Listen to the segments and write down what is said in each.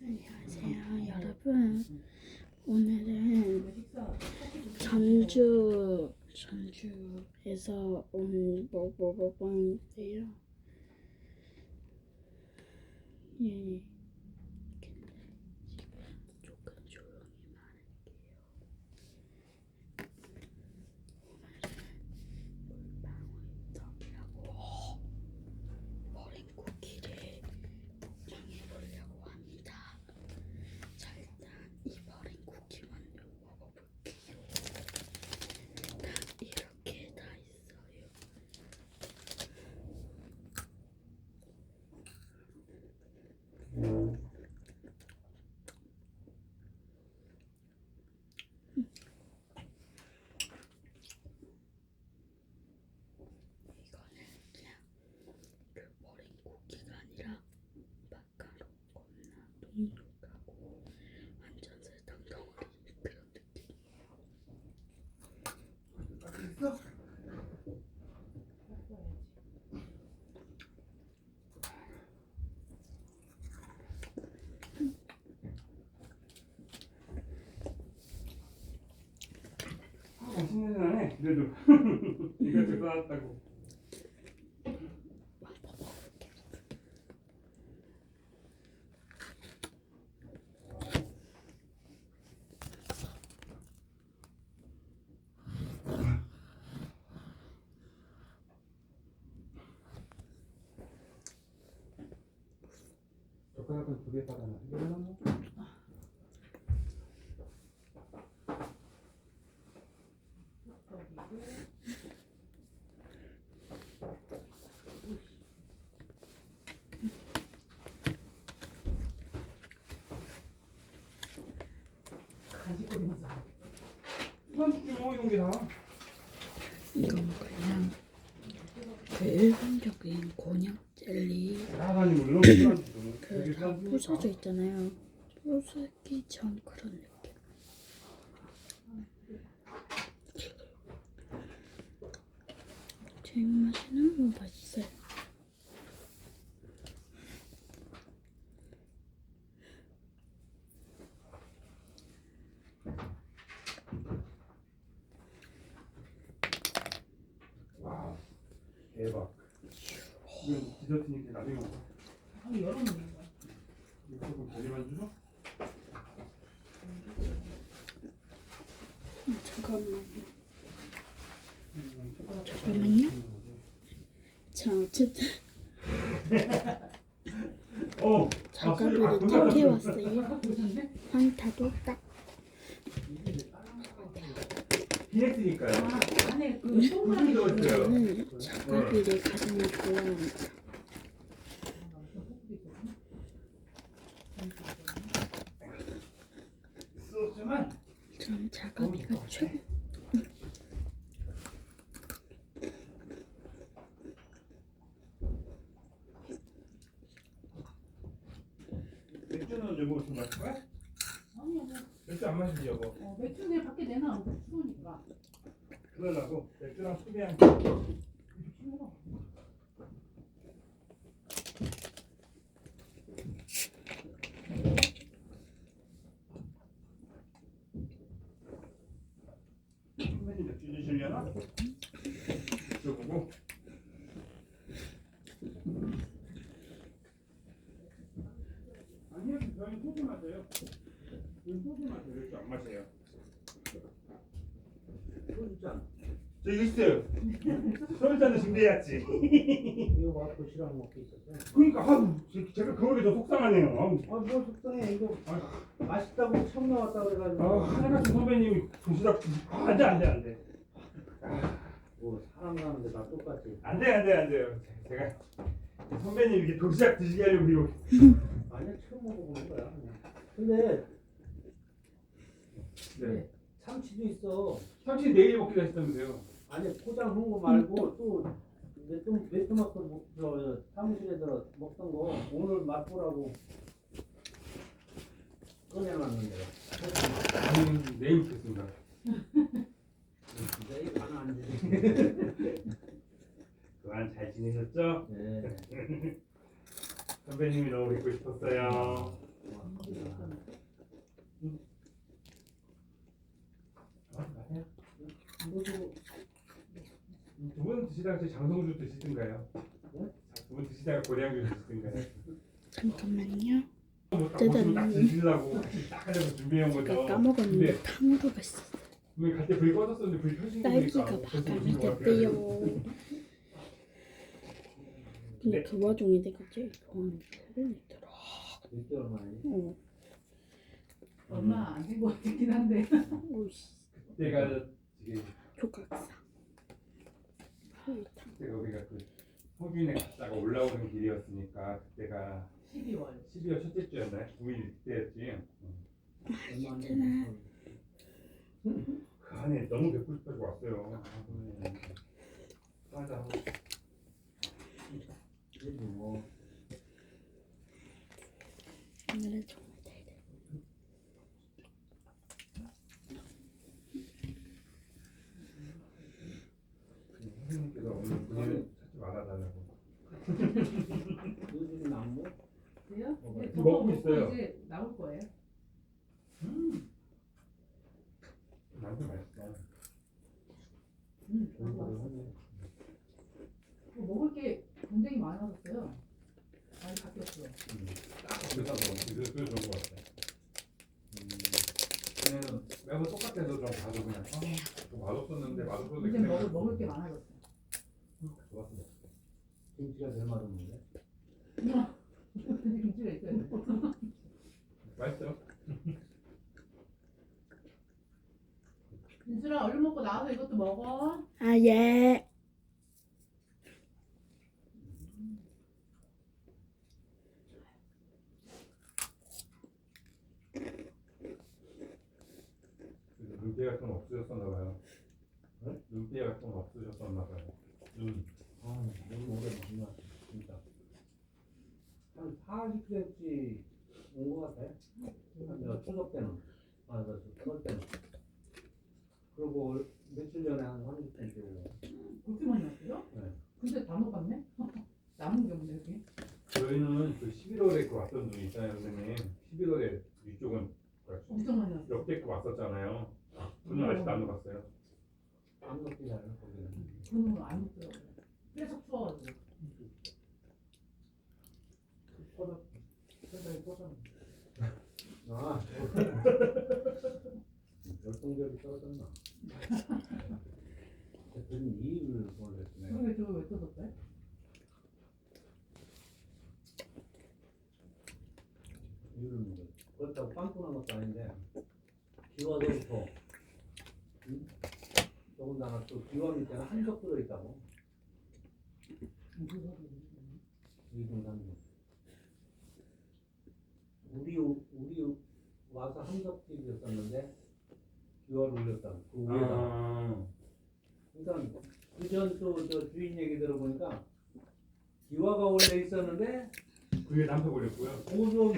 안녕하세요, 여러분. 오늘은 전주 전주에서 온 먹방인데요. 예. 근데 지금 조금 조용히 말할게요. 오늘은 물방울 떡이라고 어린 쿠키를 먹방해 보려고 합니다. 자 일단 이 버린 쿠키 먼저 먹어볼게요. 딱 이렇게 다 있어요. 이거는 그냥 그 버린 쿠키가 아니라 마카롱 겁나 눅눅하고 완전 설탕 덩어리 그런 느낌이에요. 맛있는 데 그래도 이것도 싸왔다고. 젓가락은 두개 받아놔 이거 하나 뭐? 뭐 이런 게. 이건 그냥 그 일반적인 곤약 젤리 물론 필요한 그다 부서져 있잖아요. 부서기 전 그런 느낌. 제 입맛에는 너무 맛있어요. 와 대박. 이건 디저트니까 나중에 먹어. 여러 명인 거야. 이거 주죠? 음, 잠깐만요. 잠깐만요. 자 어쨌든 어. 장갑을 택해 왔어요. 환타도 딱 비넥스니까요. 아 안에 그 동그라미 들어있어요. 이거는 장갑이를 가장 좋아합니다. 소스만 전 자가비가 최고. 맥주는 여보 좀 마실 거야? 아니야 뭐 맥주 안 마시지 여보. 어, 맥주 내 밖에 내놔 추우니까 그러려고 맥주랑 소비한 추워 선배님 맥주 주시려나? 맥주 보고. 아니요, 저희 소주 안. 소주잔 있어요. 준비해야지. 이거 먹고 있었어. 그러니까 아우, 제- 제가 그러게 더 속상하네요. 아우. 아뭐 속상해 이거 아휴. 맛있다고 처음 나왔다 그래가지고. 아, 하나같이 선배님이 도시락 아, 안돼 안돼 안돼 뭐 사람 가는데 다 똑같이. 안돼 안돼 안돼요. 제가 선배님 이렇게 도시락 드시게 하려고 이거 아니야 처음 먹어보는 거야 그냥. 근데 네. 참치도 있어. 참치 내일 먹기로 했다면서요. 아니 포장한 거 말고 또 메토 메토마토 뭐, 저 사무실에서 먹던 거 오늘 맛보라고 꺼내놨는데. 아니 내일 먹겠습니다. 내일 가안 되지. 그간 잘 지내셨죠? 네. 선배님이 너무 뵙고 싶었어요. 고맙습니다. 드시다가 장성주 드시든가요? 네? 두분 드시다가 고량주 드시든가요? 잠깐만요. 뭐딱 드시려고 같이 딱 하려고 준비한 거죠. 까먹었는데 근데 탕후루 갔어. 우리 갈때 불이 꺼졌었는데 불이 켜진 거니까 딸기가 같아요. 됐대요. 근데 그 와중에 내가 제일 좋아하는 게 헬리더라. 몇 개월 만에 어, 얼마 안된것 같긴 한데. 오이씨, 이게 조각사. 우리가 그 성균에 갔다가 올라오는 길이었으니까 그때가 12월. 12월 첫째 주였나요? 9일 때였지. 그 안에 너무 뵙고 싶어서 왔어요. 맞아. 그래도 뭐 오늘은 정말 잘 돼. 선생님께서 오늘 그냥 찾지 말아달라고. 요즘 그래요? 먹어요. 네, 먹고 저거 있어요. 이제 나올 거예요. 나도. 음, 나도 거를 왔어. 하네. 뭐 먹을 게 굉장히 많아졌어요. 많이 바뀌었어요. 딱 그래서 그래서 좋은 것 같아. 그냥 매번 똑같아서 좀 봐도 그냥 아, 좀 맛없었는데 맛없어도 이제 먹을 먹을 게 많아졌어. 좋았어. 김치가 제일 맛없는데 근데 김치가 있어야 돼. 맛있어. 민수라 얼른 먹고 나와서 이것도 먹어. 아, 예. 눈대가 좀 없으셨었나 봐요. 네? 눈대가 좀 없으셨었나 봐요. 눈. 아 너무 오래 것 같아 진짜 한 40cm 온것 같아 한저 추석 때는 아 맞아 추석 때는 그리고 며칠 전에 한 30cm 오고 그렇게 많이 왔어요? 네. 근데 다 먹었네? 남은 게 없네 여기. 저희는 그 11월에 그 왔던 눈이 있잖아요, 선생님. 11월에 이쪽은 뭐야, 엄청 많이 왔어. 역대급 왔었잖아요. 그는 아직도 안 녹았어요. 안 먹기 잘해 거기는 그놈은 안 먹더라고요. 계속 추워가지고. 꺼져. 세상에 꺼져. 아 열동결이 떨어졌나 대표님 이익을 보냈네 그게 저거 왜 뜯었어요? 이유는 뭐 그렇다고 빵꾸난 것도 아닌데 기와서부터 응? 더군다나 또 기와 밑에는 한석 들어있다고 우리 우리 와서 한석집이었었는데 기와를 올렸다고 그 위에다가 아, 그러니까 그전 또 저 주인 얘기 들어보니까 기와가 원래 있었는데 그 위에 남편 올렸고요. 고속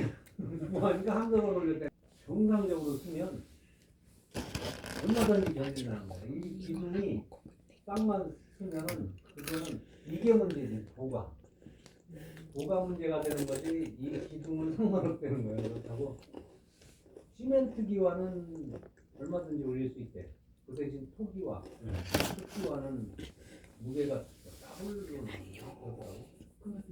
뭐 하니까 한석을 올렸대. 정상적으로 쓰면 얼마든지 견딘다는 거야 이 기둥이 땅만 쓰면은 그거는 이게 문제지 도가 도가 문제가 되는 거지 이 기둥은 상관없다는 거예요 그렇다고. 시멘트 기와는 얼마든지 올릴 수 있대. 그 대신 토기와 네. 토기와는 무게가 더블로 나온다고. 응.